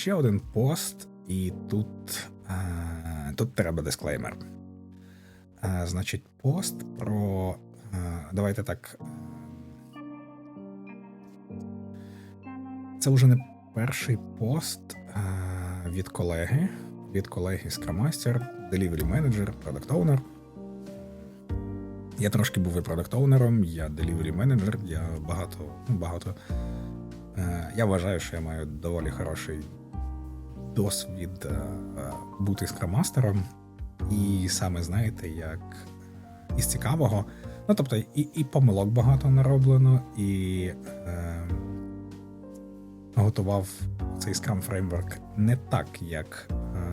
ще один пост, і тут, е, тут треба дисклеймер. Е, значить, пост про. Е, давайте так. Це вже не перший пост е, від колеги, від колеги Scrum Delivery Manager, Product Owner. Я трошки був і продакт оунером я delivery менеджер, я багато, ну, багато. Е, я вважаю, що я маю доволі хороший досвід е, е, бути скрамастером. І саме знаєте, як із цікавого. Ну, тобто, і і помилок багато нароблено, і е, готував цей Scrum Framework не так, як е,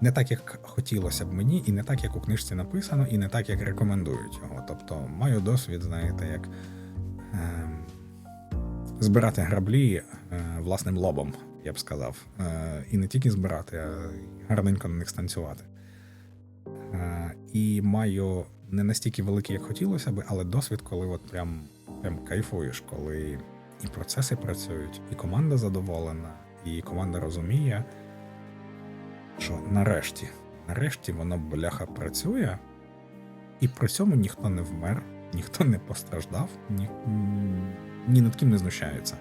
не так, як хотілося б мені, і не так, як у книжці написано, і не так, як рекомендують його. Тобто, маю досвід, знаєте, як е, збирати граблі е, власним лобом, я б сказав. Е, І не тільки збирати, а гарненько на них станцювати. Е, І маю не настільки великий, як хотілося б, але досвід, коли от прям, прям кайфуєш, коли і процеси працюють, і команда задоволена, і команда розуміє що нарешті, нарешті воно бляха працює, і при цьому ніхто не вмер, ніхто не постраждав, ні, ні над ким не знущається.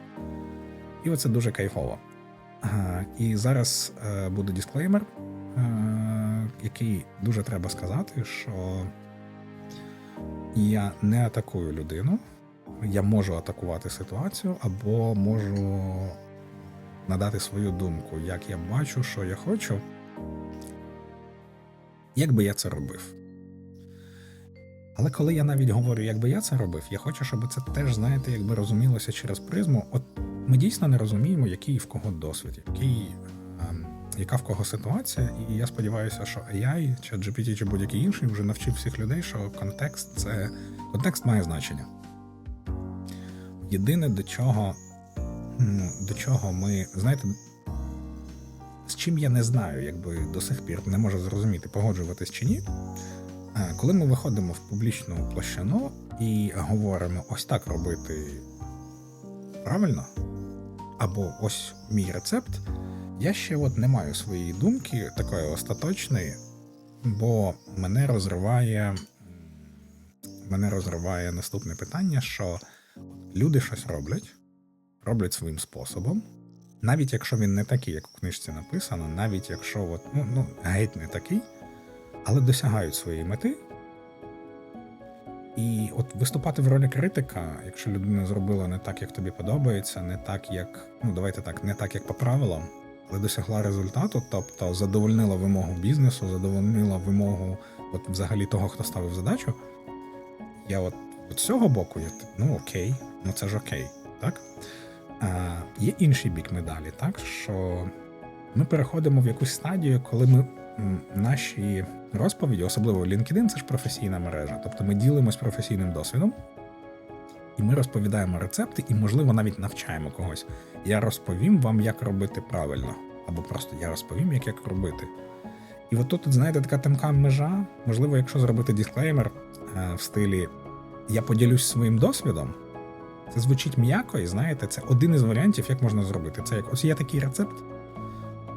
І оце дуже кайфово. А, І зараз е, буде дисклеймер, е, який дуже треба сказати, що я не атакую людину, я можу атакувати ситуацію або можу надати свою думку, як я бачу, що я хочу. Як би я це робив? Але коли я навіть говорю, як би я це робив, я хочу, щоб це теж, знаєте, якби розумілося через призму. От ми дійсно не розуміємо, який в кого досвід, який, ем, яка в кого ситуація, і я сподіваюся, що AI, чи GPT, чи будь-який інший вже навчив всіх людей, що контекст це контекст має значення. Єдине, до чого, до чого ми, знаєте, з чим я не знаю, якби до сих пір не можу зрозуміти, погоджуватись чи ні. Коли ми виходимо в публічну площину і говоримо ось так робити правильно, або ось мій рецепт, я ще от не маю своєї думки такої остаточної, бо мене розриває мене розриває наступне питання, що люди щось роблять, роблять своїм способом. Навіть якщо він не такий, як у книжці написано, навіть якщо от, ну, ну, геть не такий, але досягають своєї мети. І от виступати в ролі критика, якщо людина зробила не так, як тобі подобається, не так, як, ну давайте так, не так, як по правилам, але досягла результату, тобто задовольнила вимогу бізнесу, задовольнила вимогу от взагалі того, хто ставив задачу. Я от з цього боку, я ну окей, ну це ж окей, так? Є інший бік медалі, так що ми переходимо в якусь стадію, коли ми наші розповіді, особливо LinkedIn, це ж професійна мережа. Тобто ми ділимось професійним досвідом, і ми розповідаємо рецепти, і, можливо, навіть навчаємо когось. Я розповім вам, як робити правильно, або просто я розповім, як як робити. І от тут, знаєте, така тонка межа. Можливо, якщо зробити дисклеймер е, в стилі Я поділюсь своїм досвідом. Це звучить м'яко, і знаєте, це один із варіантів, як можна зробити. Це як ось є такий рецепт,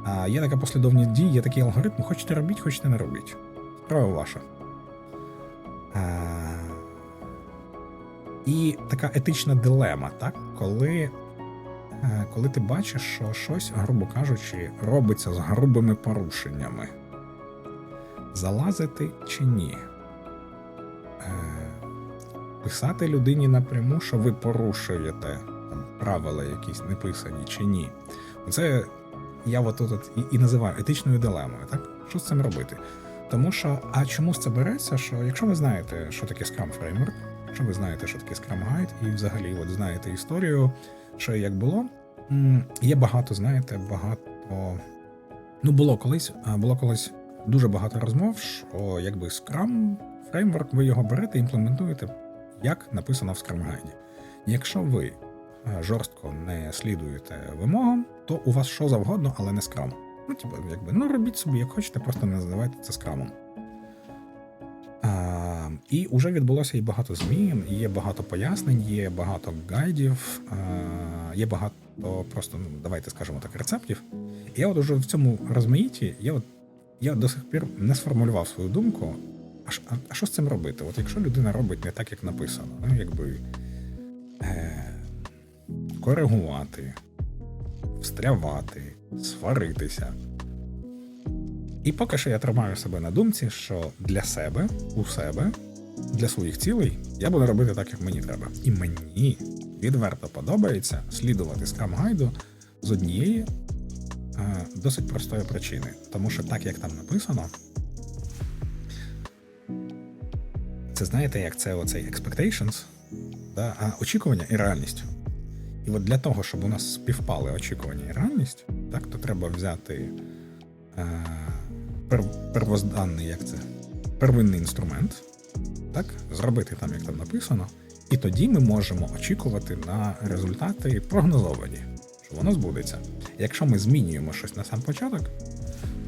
а є така послідовність дій, є такий алгоритм. Хочете робіть, хочете не робіть. Справа ваша. А... І така етична дилема, так? коли е, коли ти бачиш, що щось, грубо кажучи, робиться з грубими порушеннями. Залазити чи ні? Е, писати людині напряму, що ви порушуєте там правила якісь неписані чи ні. Це я от тут і, і називаю етичною дилемою. Так що з цим робити? Тому що, а чому це береться? Що якщо ви знаєте, що таке Scrum Framework, якщо ви знаєте, що таке Scrum Guide, і взагалі от знаєте історію, що і як було, є багато, знаєте, багато. Ну, було колись, було колись дуже багато розмов, що якби Scrum Framework, ви його берете, імплементуєте як написано в скрамгайді. Якщо ви жорстко не слідуєте вимогам, то у вас що завгодно, але не скрам. Ну, типу, якби, ну робіть собі, як хочете, просто не називайте це скрамом. А, І вже відбулося і багато змін, є багато пояснень, є багато гайдів, а, є багато просто, ну, давайте скажемо так, рецептів. І я от уже в цьому розмаїті, я от я до сих пір не сформулював свою думку. А, а, що з цим робити? От якщо людина робить не так, як написано, ну якби е, коригувати, встрявати, сваритися. І поки що я тримаю себе на думці, що для себе, у себе, для своїх цілей я буду робити так, як мені треба. І мені відверто подобається слідувати скрам-гайду з однієї е, досить простої причини. Тому що так, як там написано, це знаєте, як це оцей expectations, да? а очікування і реальність. І от для того, щоб у нас співпали очікування і реальність, так, то треба взяти е, пер, первозданний, як це, первинний інструмент, так, зробити там, як там написано, і тоді ми можемо очікувати на результати прогнозовані, що воно збудеться. Якщо ми змінюємо щось на сам початок,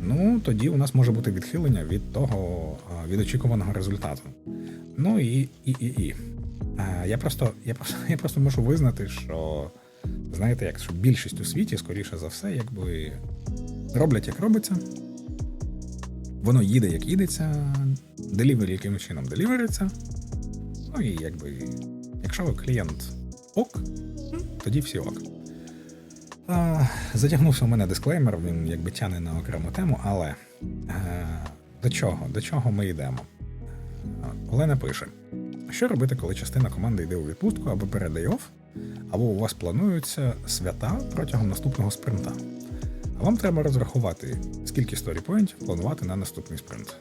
ну тоді у нас може бути відхилення від того від очікуваного результату. Ну і і, і, і. А, я просто я просто я просто можу визнати, що знаєте, як що більшість у світі, скоріше за все, якби роблять як робиться. Воно їде, як їдеться, делівері яким чином делівериться. Ну і якби, якщо клієнт ок, тоді всі ок. А, затягнувся у мене дисклеймер, він якби тяне на окрему тему, але е, до чого? До чого ми йдемо? Олена пише: що робити, коли частина команди йде у відпустку або передає офф, або у вас плануються свята протягом наступного спринта. А вам треба розрахувати, скільки сторіпоінтів планувати на наступний спринт.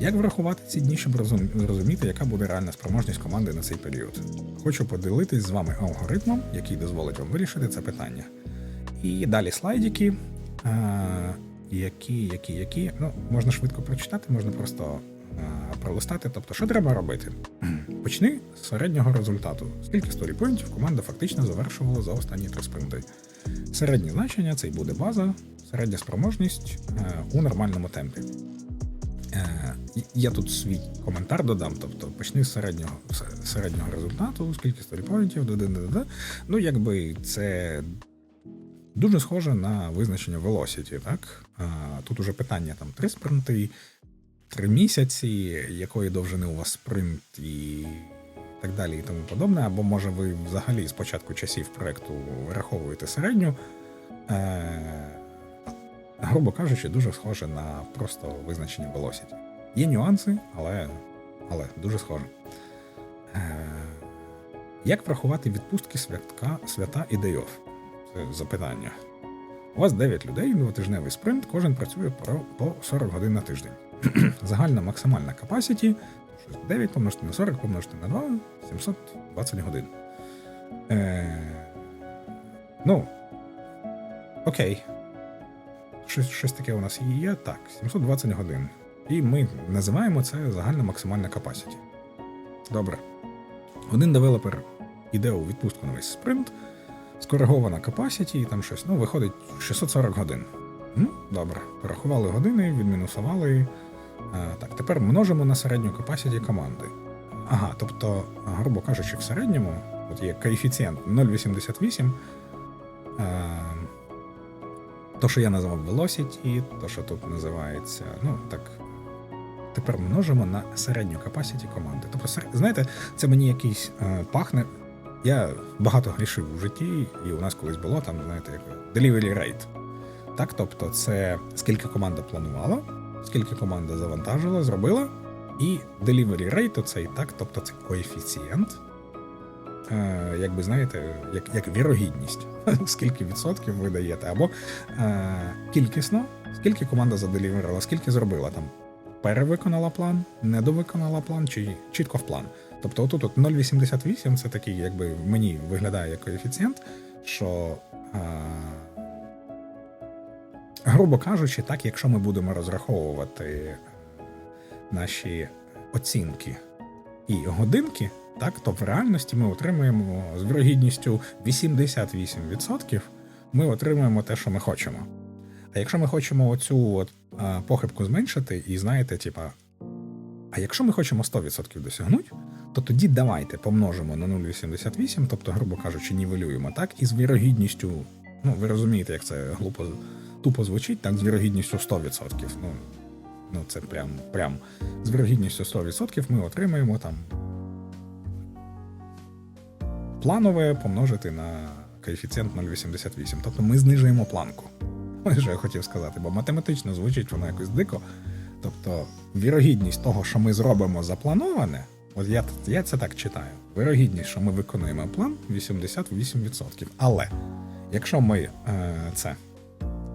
Як врахувати ці дні, щоб розум- зрозуміти, яка буде реальна спроможність команди на цей період? Хочу поділитись з вами алгоритмом, який дозволить вам вирішити це питання. І далі слайдики, а, які, які, які. Ну, можна швидко прочитати, можна просто а, пролистати. Тобто, що треба робити? Почни з середнього результату. Скільки сторіпоінтів команда фактично завершувала за останні три спринти. Середнє значення це й буде база, середня спроможність е, у нормальному темпі. Е, Я тут свій коментар додам, тобто почни з середнього, середнього результату, скільки сторіпоінтів, да-да-да-да. Ну, якби це дуже схоже на визначення velocity, так? Тут уже питання там три спринти, три місяці, якої довжини у вас спринт і так далі і тому подобне. Або може ви взагалі з початку часів проекту враховуєте середню. Е, грубо кажучи, дуже схоже на просто визначення velocity. Є нюанси, але, але дуже схоже. Е, як врахувати відпустки святка, свята і day-off? Це запитання. У вас 9 людей, двотижневий спринт, кожен працює по 40 годин на тиждень. Загальна максимальна capacity 9 помножити на 40 помножити на 2 720 годин. Е, ну, окей. Щось, щось таке у нас є. Так, 720 годин. І ми називаємо це загальна максимальна capacity. Добре. Один девелопер іде у відпустку на весь спринт, скоригована capacity, і там щось, ну, виходить 640 годин. Добре. Порахували години, відмінусували. Е, Так, тепер множимо на середню capacity команди. Ага, тобто, грубо кажучи, в середньому, от є коефіцієнт 0,88. Е, то, що я назвав Velocity, то, що тут називається, ну так. Тепер множимо на середню capacity команди. Тобто, знаєте, це мені якийсь е, пахне. Я багато грішив у житті, і у нас колись було там, знаєте, як delivery rate. Так, тобто, це скільки команда планувала, скільки команда завантажила, зробила, і delivery rate оцей, так, тобто це коефіцієнт, е, як би знаєте, як, як вірогідність, скільки відсотків ви даєте, або е, кількісно, скільки команда заделіверила, скільки зробила там. Перевиконала план, недовиконала план, чи чітко в план. Тобто, отут от 0,88 це такий, якби мені виглядає як коефіцієнт, що, е, грубо кажучи, так, якщо ми будемо розраховувати е, наші оцінки і годинки, так, то в реальності ми отримуємо з вірогідністю 88%, ми отримуємо те, що ми хочемо. А якщо ми хочемо оцю от, похибку зменшити, і знаєте, типа, а якщо ми хочемо 100% досягнути, то тоді давайте помножимо на 0,88, тобто, грубо кажучи, нівелюємо так, і з вірогідністю, ну ви розумієте, як це глупо тупо звучить, так, з вірогідністю 100%. Ну, ну це прям, прям з вірогідністю 100% ми отримаємо там планове помножити на коефіцієнт 0,88. Тобто ми знижуємо планку. Ось що я хотів сказати, бо математично звучить воно якось дико. Тобто, вірогідність того, що ми зробимо заплановане, от я, я це так читаю. Вірогідність, що ми виконуємо план 88%. Але якщо ми е, це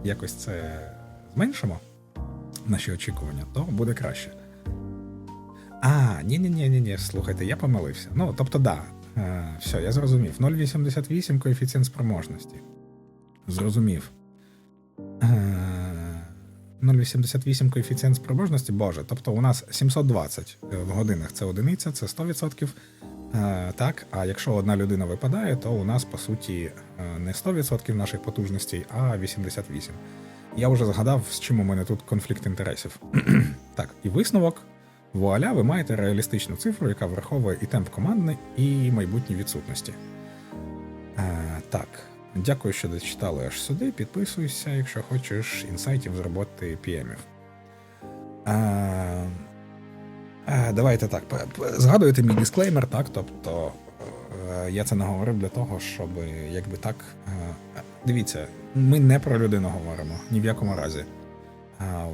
якось це зменшимо, наші очікування, то буде краще. А, ні, ні, ні, ні, ні, слухайте, я помилився. Ну, тобто, да, е, все, я зрозумів. 0,88 коефіцієнт спроможності. Зрозумів. Е, 0,88 коефіцієнт спроможності, боже. Тобто у нас 720 в годинах це одиниця, це 100%. Е, так, а якщо одна людина випадає, то у нас по суті е, не 100% наших потужностей, а 88%. Я вже згадав, з чим у мене тут конфлікт інтересів. так, і висновок. Вуаля, ви маєте реалістичну цифру, яка враховує і темп командний, і майбутні відсутності. Е, так, дякую, що дочитали аж сюди. Підписуйся, якщо хочеш інсайтів з роботи PM-ів. Е, давайте так. Згадуєте мій дисклеймер, так? Тобто е, я це не говорив для того, щоб якби так. е, Дивіться, ми не про людину говоримо ні в якому разі.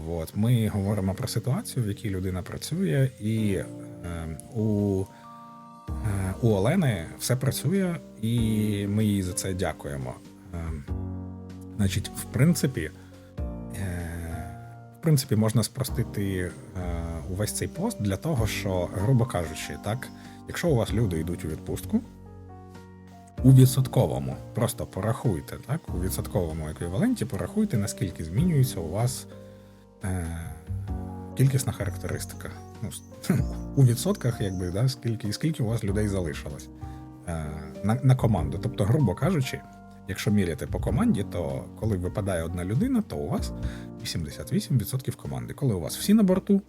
От, ми говоримо про ситуацію, в якій людина працює, і е, у, у Олени все працює, і ми їй за це дякуємо. Е, значить, в принципі, принципі, можна спростити е, увесь цей пост для того, що, грубо кажучи, так, якщо у вас люди йдуть у відпустку, у відсотковому, просто порахуйте, так, у відсотковому еквіваленті порахуйте, наскільки змінюється у вас е, кількісна характеристика. Ну, у відсотках, якби, да, скільки, скільки у вас людей залишилось е, на, на команду. Тобто, грубо кажучи, якщо міряти по команді, то коли випадає одна людина, то у вас 88% команди. Коли у вас всі на борту,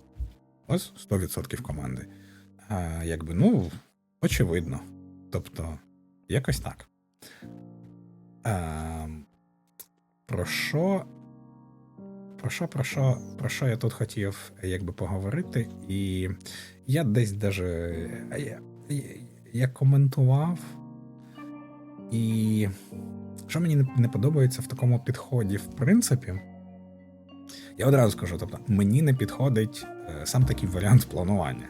у вас 100% команди. А, якби, ну, очевидно. Тобто, якось так. А, про що про що, про що, про що я тут хотів якби поговорити, і я десь даже я, я, я коментував, і що мені не, подобається в такому підході, в принципі, я одразу скажу, тобто, мені не підходить е, сам такий варіант планування.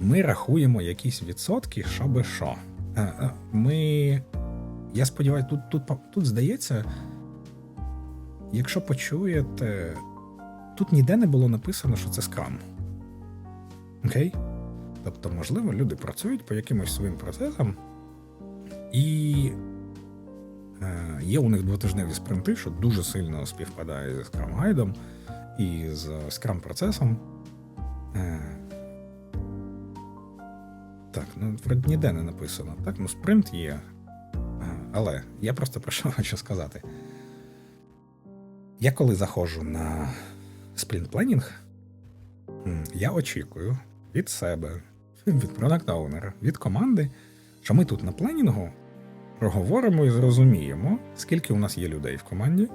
Ми рахуємо якісь відсотки, що. Е, е, Ми. Я сподіваюся, тут, тут, тут здається, якщо почуєте, тут ніде не було написано, що це скрам. Окей? Тобто, можливо, люди працюють по якимось своїм процесам, і є у них двотижневі спринти, що дуже сильно співпадає з Scrum гайдом і з Scrum процесом. Е, так, ну вроді ніде не написано. Так, ну спринт є. Е, Але я просто про що хочу сказати. Я коли заходжу на спринт пленінг, я очікую від себе, від продакт оунера від команди, що ми тут на пленінгу проговоримо і зрозуміємо, скільки у нас є людей в команді,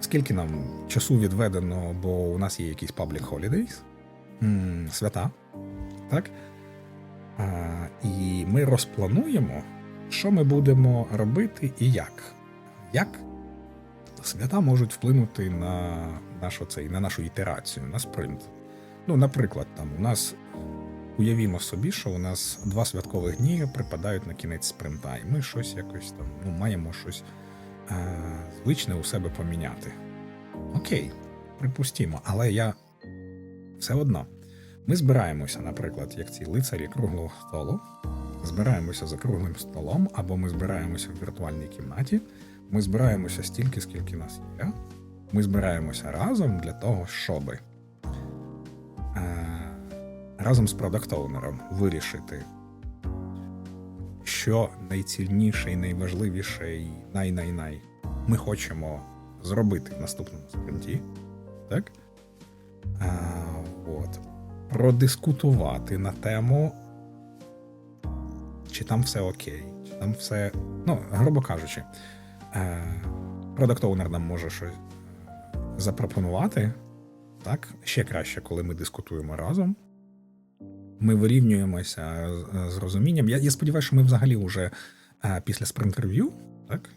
скільки нам часу відведено, бо у нас є якісь public holidays, свята. Так? І ми розплануємо, що ми будемо робити і як. Як свята можуть вплинути на нашу, цей, на нашу ітерацію, на спринт. Ну, наприклад, там у нас уявімо собі, що у нас два святкових дні припадають на кінець спринта, і ми щось якось там ну, маємо щось е, звичне у себе поміняти. Окей, припустімо, але я все одно. Ми збираємося, наприклад, як ці лицарі круглого столу, збираємося за круглим столом, або ми збираємося в віртуальній кімнаті. Ми збираємося стільки, скільки нас є. Ми збираємося разом для того, щоб е, разом з продакт-оунером вирішити, що найцільніше і найважливіше, і най-най-най ми хочемо зробити в наступному спринті. Так? А, от. продискутувати на тему, чи там все окей, чи там все. Ну, грубо кажучи, продакт оунер нам може щось запропонувати. Так, ще краще, коли ми дискутуємо разом. Ми вирівнюємося з- з розумінням. Я, я сподіваюся, що ми взагалі вже е, після спринт-рев'ю, так,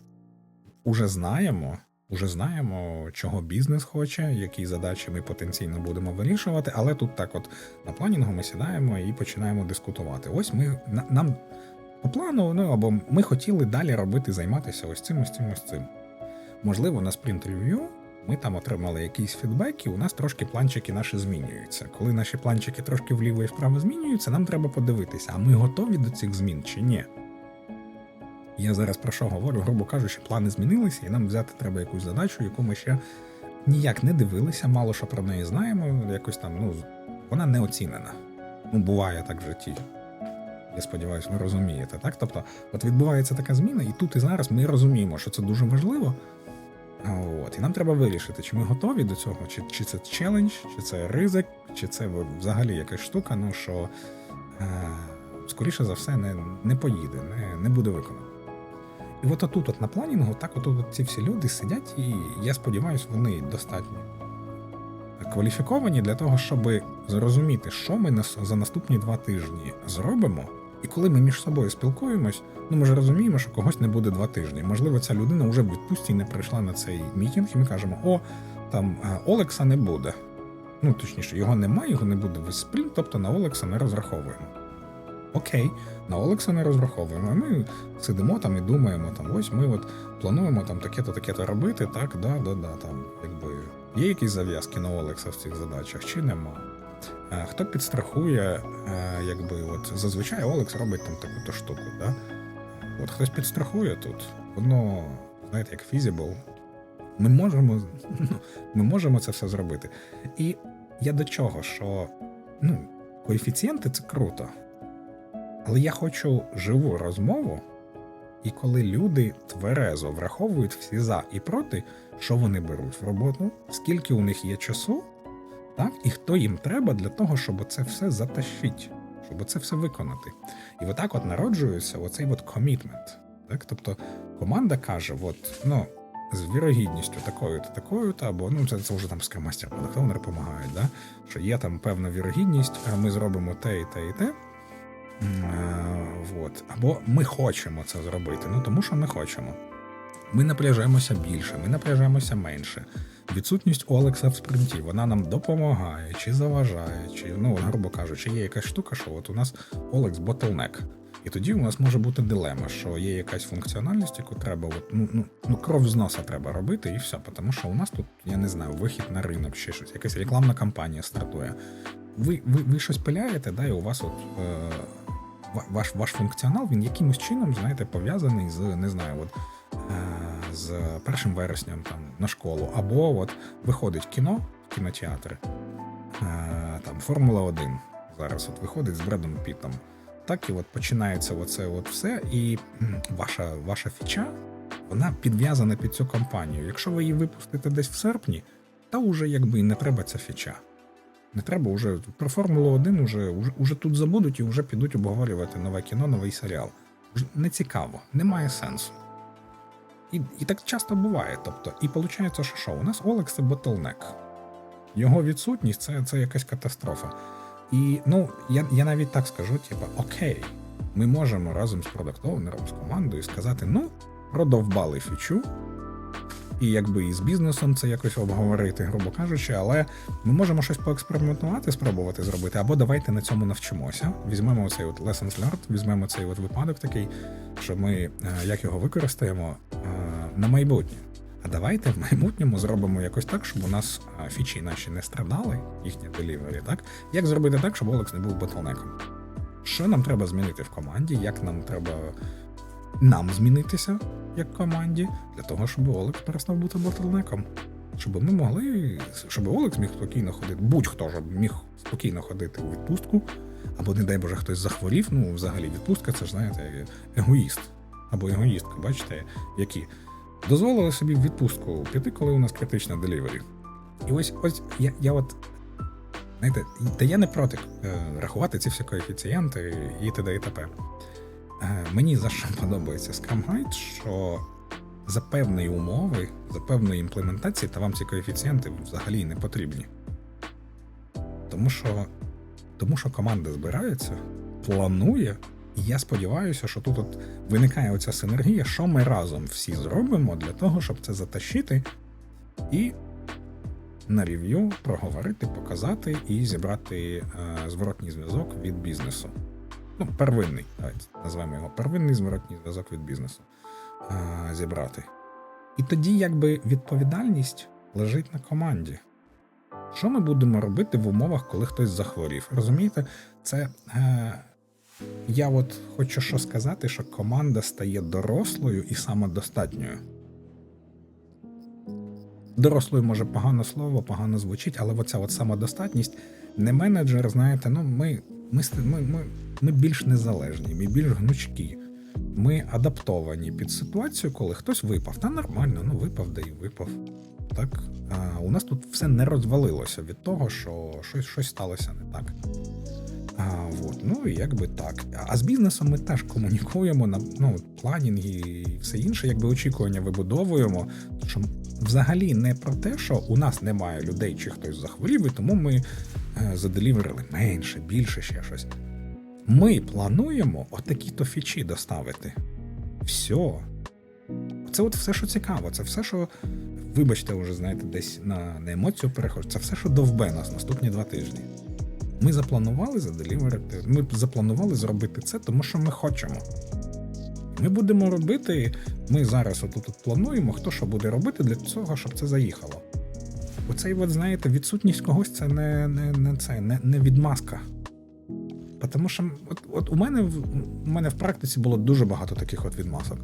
уже знаємо, уже знаємо, чого бізнес хоче, які задачі ми потенційно будемо вирішувати. Але тут так, от на планінгу ми сідаємо і починаємо дискутувати. Ось ми на- нам по плану, ну або ми хотіли далі робити, займатися ось цим, ось цим, ось цим. Можливо, на спринт-рев'ю ми там отримали якийсь фідбек, і у нас трошки планчики наші змінюються. Коли наші планчики трошки вліво і вправо змінюються, нам треба подивитися, а ми готові до цих змін чи ні. Я зараз про що говорю, грубо кажучи, плани змінилися, і нам взяти треба якусь задачу, яку ми ще ніяк не дивилися, мало що про неї знаємо. Якось там, ну, вона не оцінена. Ну, буває так в житті. Я сподіваюся, ви розумієте, так? Тобто, от відбувається така зміна, і тут і зараз ми розуміємо, що це дуже важливо. От, і нам треба вирішити, чи ми готові до цього, чи, чи це челендж, чи це ризик, чи це взагалі якась штука, ну що е, скоріше за все не, не поїде, не, не буде виконано. І от отут, от на планінгу, так от, от ці всі люди сидять, і я сподіваюся, вони достатньо кваліфіковані для того, щоб зрозуміти, що ми за наступні два тижні зробимо. І коли ми між собою спілкуємось, ну ми ж розуміємо, що когось не буде два тижні. Можливо, ця людина вже в відпустці не прийшла на цей мітінг, і ми кажемо: о, там е, Олекса не буде. Ну, точніше, його немає, його не буде весь спринт, тобто на Олекса не розраховуємо. Окей, на Олекса не розраховуємо. Ми сидимо там і думаємо, там ось ми от плануємо там таке-то, таке-то робити, так, да, да, да, там, якби є якісь зав'язки на Олекса в цих задачах, чи нема. Хто підстрахує, е, якби от зазвичай Олекс робить там таку-то штуку, да? От хтось підстрахує тут. Воно, знаєте, як feasible. Ми можемо, ми можемо це все зробити. І я до чого, що ну, коефіцієнти це круто. Але я хочу живу розмову, і коли люди тверезо враховують всі за і проти, що вони беруть в роботу, скільки у них є часу, так, і хто їм треба для того, щоб це все затащити, щоб це все виконати. І отак от народжується оцей от комітмент. Так? Тобто команда каже: от, ну, з вірогідністю такою-то, такою-то, або ну це, це вже там скрамастер продуктовнер допомагають, да? що є там певна вірогідність, ми зробимо те і те і те. Е, Вот. Або ми хочемо це зробити, ну тому що ми хочемо. Ми напряжемося більше, ми напряжемося менше. Відсутність Олекса в спринті вона нам допомагає чи заважає, чи ну грубо кажучи, є якась штука, що от у нас Олекс bottleneck. І тоді у нас може бути дилема, що є якась функціональність, яку треба, от, ну, ну, ну кров з носа треба робити, і все. Тому що у нас тут, я не знаю, вихід на ринок, ще щось, якась рекламна кампанія стартує. Ви, ви, ви щось пиляєте, да, і у вас от. Е, ваш, ваш функціонал він якимось чином, знаєте, пов'язаний з, не знаю, от, з першим вересням там, на школу. Або от виходить кіно, кінотеатр, е, там Формула 1 зараз от виходить з Бредом Пітом. Так і от починається оце от все, і ваша, ваша фіча вона підв'язана під цю кампанію. Якщо ви її випустите десь в серпні, та вже якби не треба ця фіча. Не треба вже про Формулу 1 уже, уже, уже тут забудуть і вже підуть обговорювати нове кіно, новий серіал. Вже не цікаво, немає сенсу. І, і так часто буває. Тобто, і виходить, що що? У нас Олекс це ботлнек. Його відсутність це, це якась катастрофа. І ну, я, я навіть так скажу: типу, окей, ми можемо разом з продуктованером з командою сказати: ну, продовбали фічу, і якби і з бізнесом це якось обговорити, грубо кажучи, але ми можемо щось поекспериментувати, спробувати зробити, або давайте на цьому навчимося. Візьмемо цей от lessons learned, візьмемо цей от випадок такий, що ми е, як його використаємо е, на майбутнє. А давайте в майбутньому зробимо якось так, щоб у нас е, фічі наші не страдали, їхні делівері, так? Як зробити так, щоб Олекс не був ботлнеком? Що нам треба змінити в команді? Як нам треба нам змінитися як команді для того, щоб Олекс перестав бути ботлнеком? Щоб ми могли, щоб Олекс міг спокійно ходити, будь-хто щоб міг спокійно ходити у відпустку, або, не дай Боже, хтось захворів. Ну, взагалі, відпустка це ж знаєте, егоїст або егоїстка, бачите, які дозволили собі в відпустку піти, коли у нас критична делівері. І ось ось я, я от Знаєте, та я не проти е, рахувати ці всі коефіцієнти і т.д. і т.п. Е, Мені за що подобається Scrum Guide, що за певної умови, за певної імплементації, та вам ці коефіцієнти взагалі не потрібні. Тому що, тому що команда збирається, планує, і я сподіваюся, що тут от виникає оця синергія, що ми разом всі зробимо для того, щоб це затащити і на рев'ю проговорити, показати і зібрати е, зворотній зв'язок від бізнесу. Ну, первинний, назвемо його первинний зворотній зв'язок від бізнесу е, зібрати. І тоді, якби відповідальність лежить на команді. Що ми будемо робити в умовах, коли хтось захворів? Розумієте, це е, я от хочу що сказати, що команда стає дорослою і самодостатньою. Дорослою може погане слово, погано звучить, але оця от самодостатність не менеджер, знаєте, ну ми, ми, ми, ми, ми більш незалежні, ми більш гнучкі. Ми адаптовані під ситуацію, коли хтось випав. Та нормально, ну випав, да і випав. Так, а, у нас тут все не розвалилося від того, що щось, щось сталося не так. А, вот, ну і якби так. А з бізнесом ми теж комунікуємо на ну, планінги і все інше, якби очікування вибудовуємо. Що взагалі не про те, що у нас немає людей чи хтось захворів, і тому ми заделіверили менше, більше ще щось. Ми плануємо отакі-то фічі доставити. Все. Це от все, що цікаво, це все, що, вибачте, вже знаєте, десь на, на емоцію перехожу, це все, що довбе нас наступні два тижні. Ми запланували заделіверити, ми запланували зробити це, тому що ми хочемо. Ми будемо робити, ми зараз отут плануємо, хто що буде робити для цього, щоб це заїхало. Оцей, от, знаєте, відсутність когось це не, не, не це, не, не відмазка. Тому що от, от у мене у мене в практиці було дуже багато таких от відмазок.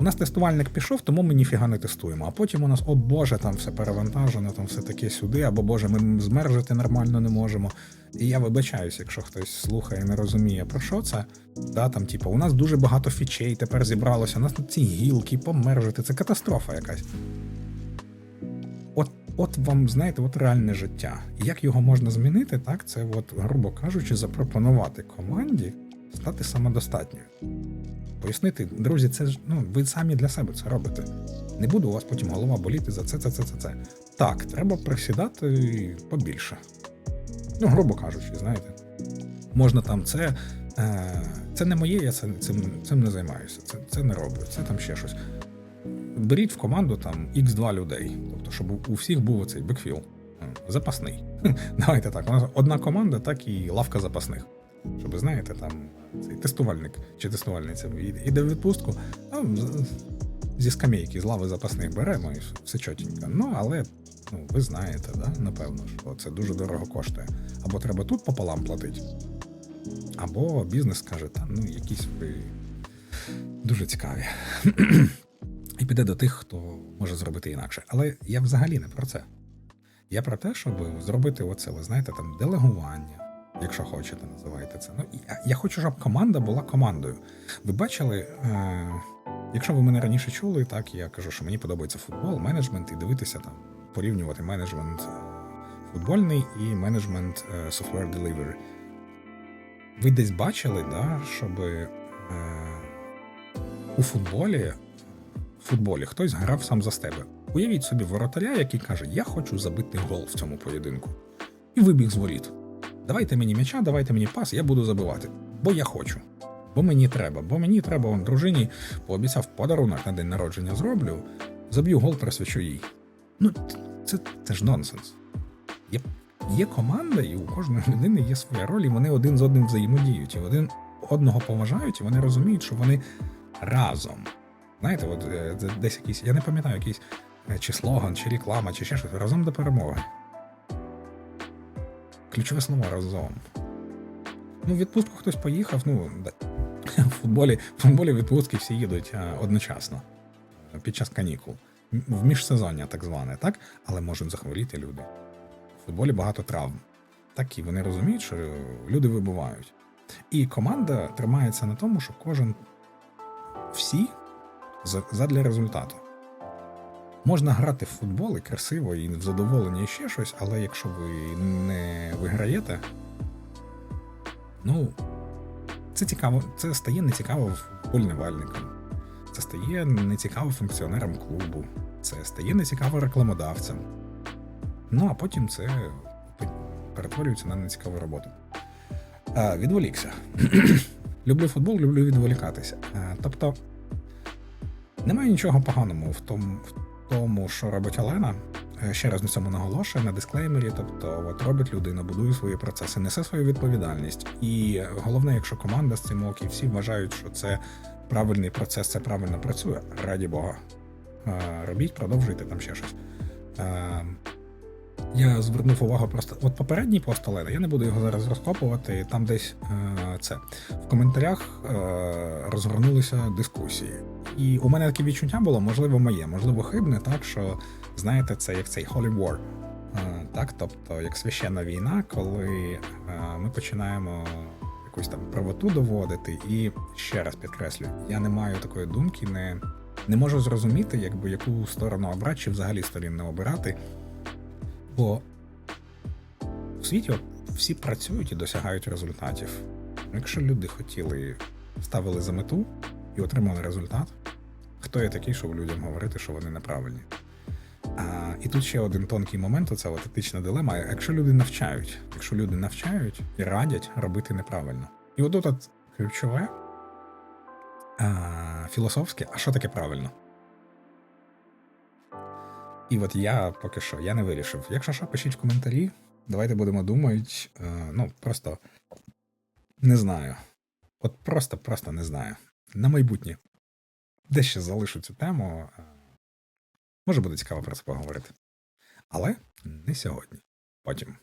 У нас тестувальник пішов, тому ми ніфіга не тестуємо. А потім у нас, о Боже, там все перевантажено, там все таке сюди, або Боже, ми змержити нормально не можемо. І я вибачаюся, якщо хтось слухає і не розуміє, про що це. Да, там, типу, у нас дуже багато фічей тепер зібралося, у нас тут ці гілки, помержити, це катастрофа якась. От, вам, знаєте, от реальне життя. Як його можна змінити, так, це, от, грубо кажучи, запропонувати команді стати самодостатньою. Пояснити, друзі, це ж ну, ви самі для себе це робите. Не буде у вас потім голова боліти за це, це, це, це, це. Так, треба присідати побільше. Ну, грубо кажучи, знаєте. Можна там це. Е, це не моє, я цим, цим не займаюся. Це, це не роблю, це там ще щось. Беріть в команду там X2 людей. Тобто, щоб у- всіх був оцей бекфіл. Запасний. Давайте так. У нас одна команда, так і лавка запасних. Щоб, знаєте, там цей тестувальник чи тестувальниця іде- в відпустку, а зі скамейки, з лави запасних беремо і все- чотенько. Ну, але ну, ви знаєте, да, напевно, що це дуже дорого коштує. Або треба тут пополам платити, або бізнес скаже, та ну якісь ви дуже цікаві. І піде до тих, хто може зробити інакше. Але я взагалі не про це. Я про те, щоб зробити оце, ви знаєте, там делегування, якщо хочете, називайте це. Ну, я, я хочу, щоб команда була командою. Ви бачили, е, якщо ви мене раніше чули, так я кажу, що мені подобається футбол, менеджмент, і дивитися там, порівнювати менеджмент е, футбольний і менеджмент е, software delivery. Ви десь бачили, да, щоб е, у футболі, в футболі хтось грав сам за себе. Уявіть собі воротаря, який каже: Я хочу забити гол в цьому поєдинку. І вибіг з воріт. Давайте мені м'яча, давайте мені пас, я буду забивати. Бо я хочу. Бо мені треба, бо мені треба он дружині пообіцяв подарунок на день народження зроблю, заб'ю гол, присвячу їй. Ну, це, це ж нонсенс. Є, є команда, і у кожної людини є своя роль, і вони один з одним взаємодіють, і один одного поважають, і вони розуміють, що вони разом. Знаєте, от е, десь якийсь, я не пам'ятаю, якийсь е, чи слоган, чи реклама, чи ще щось. Разом до перемоги. Ключове слово разом. Ну, в відпустку хтось поїхав, ну, в футболі, в футболі відпустки всі їдуть е, одночасно під час канікул. В міжсезоння, так зване, так? Але можуть захворіти люди. В футболі багато травм. Так і вони розуміють, що люди вибувають. І команда тримається на тому, що кожен всі задля результату. Можна грати в футбол і красиво, і в задоволення, і ще щось, але якщо ви не виграєте, ну, це цікаво, це стає нецікаво вболівальникам. Це стає нецікаво функціонерам клубу, це стає нецікаво рекламодавцям. Ну а потім це перетворюється на нецікаву роботу. А, відволікся. люблю футбол, люблю відволікатися. А, тобто немає нічого поганого в тому, в тому, що робить Олена. Е, Ще раз на цьому наголошує на дисклеймері. Тобто, от робить людина, будує свої процеси, несе свою відповідальність. І головне, якщо команда з цим ок, і всі вважають, що це правильний процес, це правильно працює, раді Бога. Е, Робіть, продовжуйте там ще щось. Я звернув увагу просто. От попередній пост Олени, я не буду його зараз розкопувати. Там десь е, це в коментарях е, розгорнулися дискусії. І у мене таке відчуття було, можливо, моє, можливо, хибне, так що знаєте, це як цей Holy War. Е, так, тобто, як священна війна, коли е, ми починаємо якусь там правоту доводити, і ще раз підкреслюю, я не маю такої думки, не, не можу зрозуміти, якби яку сторону обрати, чи взагалі сторін не обирати. Бо в світі всі працюють і досягають результатів. Ну, Якщо люди хотіли, ставили за мету і отримали результат, хто я такий, щоб людям говорити, що вони неправильні? А, і тут ще один тонкий момент, оця етична дилема. Якщо люди навчають, якщо люди навчають і радять робити неправильно. І от тут ключове а, філософське, а що таке правильно? І от я поки що я не вирішив. Якщо що, пишіть в коментарі, давайте будемо думати. Е, ну, просто не знаю. От просто-просто не знаю. На майбутнє. Дещо залишу цю тему. Е, може буде цікаво про це поговорити. Але не сьогодні. Потім.